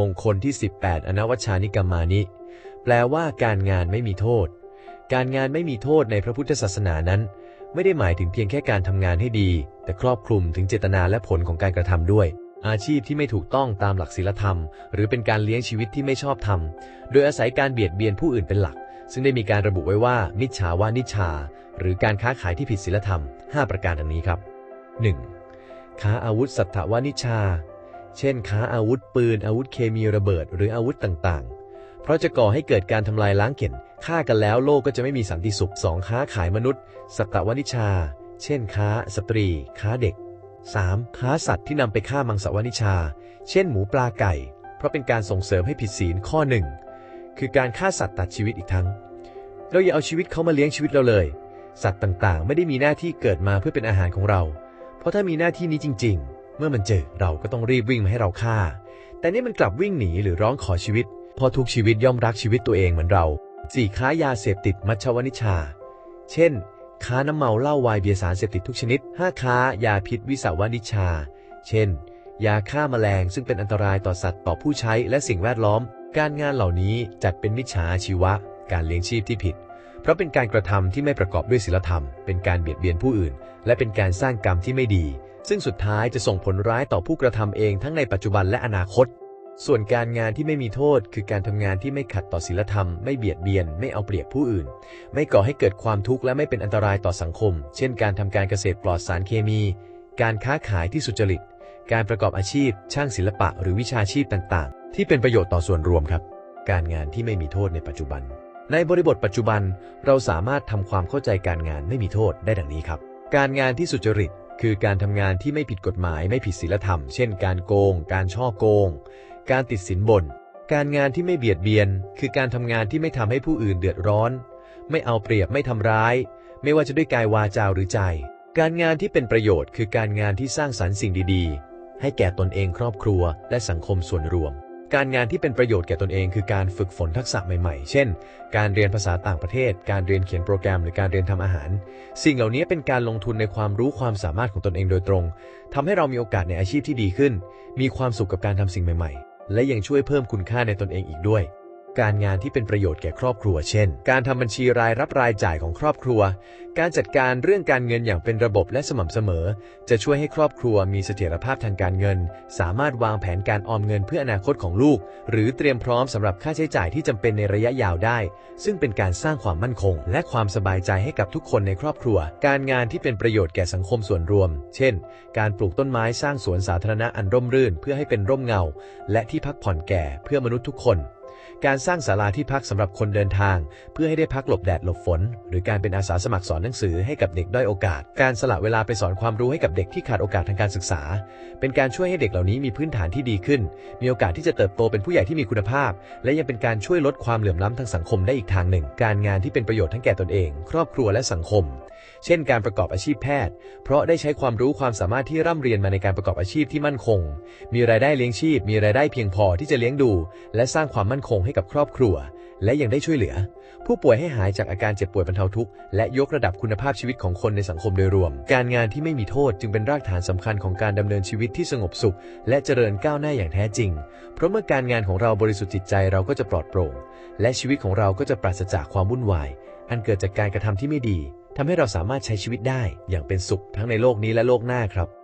มงคลที่ 18 อนวัชานิกรรมานิ แปลว่าการงานไม่มีโทษ การงานไม่มีโทษในพระพุทธศาสนานั้น ไม่ได้หมายถึงเพียงแค่การทำงานให้ดี แต่ครอบคลุมถึงเจตนาและผลของการกระทำด้วย อาชีพที่ไม่ถูกต้องตามหลักศีลธรรม หรือเป็นการเลี้ยงชีวิตที่ไม่ชอบธรรม โดยอาศัยการเบียดเบียนผู้อื่นเป็นหลัก ซึ่งได้มีการระบุไว้ว่า มิจฉาวานิชา หรือการค้าขายที่ผิดศีลธรรม 5 ประการดังนี้ครับ 1. ค้าอาวุธสัทธวานิชา เช่น ค้าอาวุธปืน อาวุธเคมีระเบิด หรืออาวุธต่างๆ เพราะจะก่อให้เกิดการทำลายล้างเก่นฆ่ากันแล้วโลกก็จะไม่มีสันติสุข 2. ค้าขายมนุษย์สัตวานิชา เช่น ค้า สตรี ค้าเด็ก 3. ค้าสัตว์ที่นำไปฆ่ามังสวนิชา เช่น หมูปลาไก่ เพราะเป็นการส่งเสริมให้ผิดศีลข้อหนึ่งคือการฆ่าสัตว์ตัดชีวิตอีกทั้ง เราอย่าเอาชีวิตเขามาเลี้ยงชีวิตเราเลย สัตว์ต่างๆ ไม่ได้มีหน้าที่เกิดมาเพื่อเป็นอาหารของเรา เพราะถ้ามีหน้าที่นี้จริง ๆ เมื่อมันเจอเราก็ต้องรีบวิ่งมาให้เราฆ่า แต่นี่มันกลับวิ่งหนีหรือร้องขอชีวิต เพราะทุกชีวิตย่อมรักชีวิตตัวเองเหมือนเรา 4. ค้ายาเสพติดมัชวนิชา เช่น ค้าน้ำเมาเหล้าวายเบียร์สารเสพติดทุกชนิด 5. ค้ายาพิษวิสาวนิชชาเช่น ยาฆ่าแมลงซึ่งเป็นอันตรายต่อสัตว์ต่อผู้ใช้และสิ่งแวดล้อม การงานเหล่านี้จัดเป็นมิจฉาชีวะ การเลี้ยงชีพที่ผิด เพราะเป็นการกระทำที่ไม่ประกอบด้วยศีลธรรม เป็นการเบียดเบียนผู้อื่น และเป็นการสร้างกรรมที่ไม่ดี ซึ่งสุดท้ายจะส่งผลร้ายต่อผู้กระทำเองทั้งในปัจจุบันและอนาคต ส่วนการงานที่ไม่มีโทษ คือการทำงานที่ไม่ขัดต่อศีลธรรม ไม่เบียดเบียน ไม่เอาเปรียบผู้อื่น ไม่ก่อให้เกิดความทุกข์และไม่เป็นอันตรายต่อสังคม เช่น การทำการเกษตรปลอดสารเคมี การค้าขายที่สุจริต การประกอบอาชีพ ช่างศิลปะ หรือวิชาชีพต่าง ๆ ที่เป็นประโยชน์ต่อส่วนรวมครับ การงานที่ไม่มีโทษในปัจจุบัน ในบริบทปัจจุบัน เราสามารถทำความเข้าใจการงานไม่มีโทษได้ดังนี้ครับ การงานที่สุจริต คือการทำงานที่ไม่ผิดกฎหมายไม่ผิดศีลธรรม เช่น การโกง การช่อโกง การติดสินบน การงานที่ไม่เบียดเบียน คือการทำงานที่ไม่ทำให้ผู้อื่นเดือดร้อน ไม่เอาเปรียบไม่ทำร้าย ไม่ว่าจะด้วยกายวาจาหรือใจ การงานที่เป็นประโยชน์ คือการงานที่สร้างสรรค์สิ่งดีๆ ให้แก่ตนเองครอบครัว และสังคมส่วนรวม การงานที่เป็นประโยชน์แก่ตนเองคือการฝึกฝนทักษะใหม่ๆ เช่น การเรียนภาษาต่างประเทศ การเรียนเขียนโปรแกรม หรือการเรียนทำอาหาร สิ่งเหล่านี้เป็นการลงทุนในความรู้ความสามารถของตนเองโดยตรงทำให้เรามีโอกาสในอาชีพที่ดีขึ้น มีความสุขกับการทำสิ่งใหม่ ๆ และยังช่วยเพิ่มคุณค่าในตนเองอีกด้วย การงานที่เป็นประโยชน์แก่ครอบครัว เช่น การทำบัญชีรายรับรายจ่ายของครอบครัว การจัดการเรื่องการเงินอย่างเป็นระบบและสม่ำเสมอ จะช่วยให้ครอบครัวมีเสถียรภาพทางการเงิน สามารถวางแผนการออมเงินเพื่ออนาคตของลูก หรือเตรียมพร้อมสำหรับค่าใช้จ่ายที่จำเป็นในระยะยาวได้ ซึ่งเป็นการสร้างความมั่นคง และความสบายใจให้กับทุกคนในครอบครัว การงานที่เป็นประโยชน์แก่สังคมส่วนรวม เช่น การปลูกต้นไม้สร้างสวนสาธารณะอันร่มรื่น เพื่อให้เป็นร่มเงา และที่พักผ่อนแก่เพื่อมนุษย์ทุกคน การสร้างศาลาที่พักสำหรับคนเดินทาง เพื่อให้ได้พักหลบแดดหลบฝน หรือการเป็นอาสาสมัครสอนหนังสือให้กับเด็กด้อยโอกาส การสละเวลาไปสอนความรู้ให้กับเด็กที่ขาดโอกาสทางการศึกษา เป็นการช่วยให้เด็กเหล่านี้มีพื้นฐานที่ดีขึ้น มีโอกาสที่จะเติบโตเป็นผู้ใหญ่ที่มีคุณภาพ และยังเป็นการช่วยลดความเหลื่อมล้ำทางสังคมได้อีกทางหนึ่ง การงานที่เป็นประโยชน์ทั้งแก่ตนเอง ครอบครัวและสังคม เช่น การประกอบอาชีพแพทย์ เพราะได้ใช้ความรู้ความสามารถที่ร่ำเรียนมาในการประกอบอาชีพที่มั่นคง มีรายได้เลี้ยงชีพ มีรายได้เพียงพอที่จะเลี้ยงดู และสร้างความมั่นคงให้กับครอบครัว และยังได้ช่วยเหลือ ผู้ป่วยให้หายจากอาการเจ็บป่วยบรรเทาทุกข์และยกระดับคุณภาพชีวิตของคนในสังคมโดยรวม การงานที่ไม่มีโทษจึงเป็นรากฐานสำคัญของการดำเนินชีวิตที่สงบสุข และเจริญก้าวหน้าอย่างแท้จริง เพราะเมื่อการงานของเราบริสุทธิ์จิตใจเราก็จะปลอดโปร่ง และชีวิตของเราก็จะปราศจากความวุ่นวาย อันเกิดจากการกระทำที่ไม่ดีทำให้เราสามารถใช้ชีวิตได้ อย่างเป็นสุขทั้งในโลกนี้และโลกหน้าครับ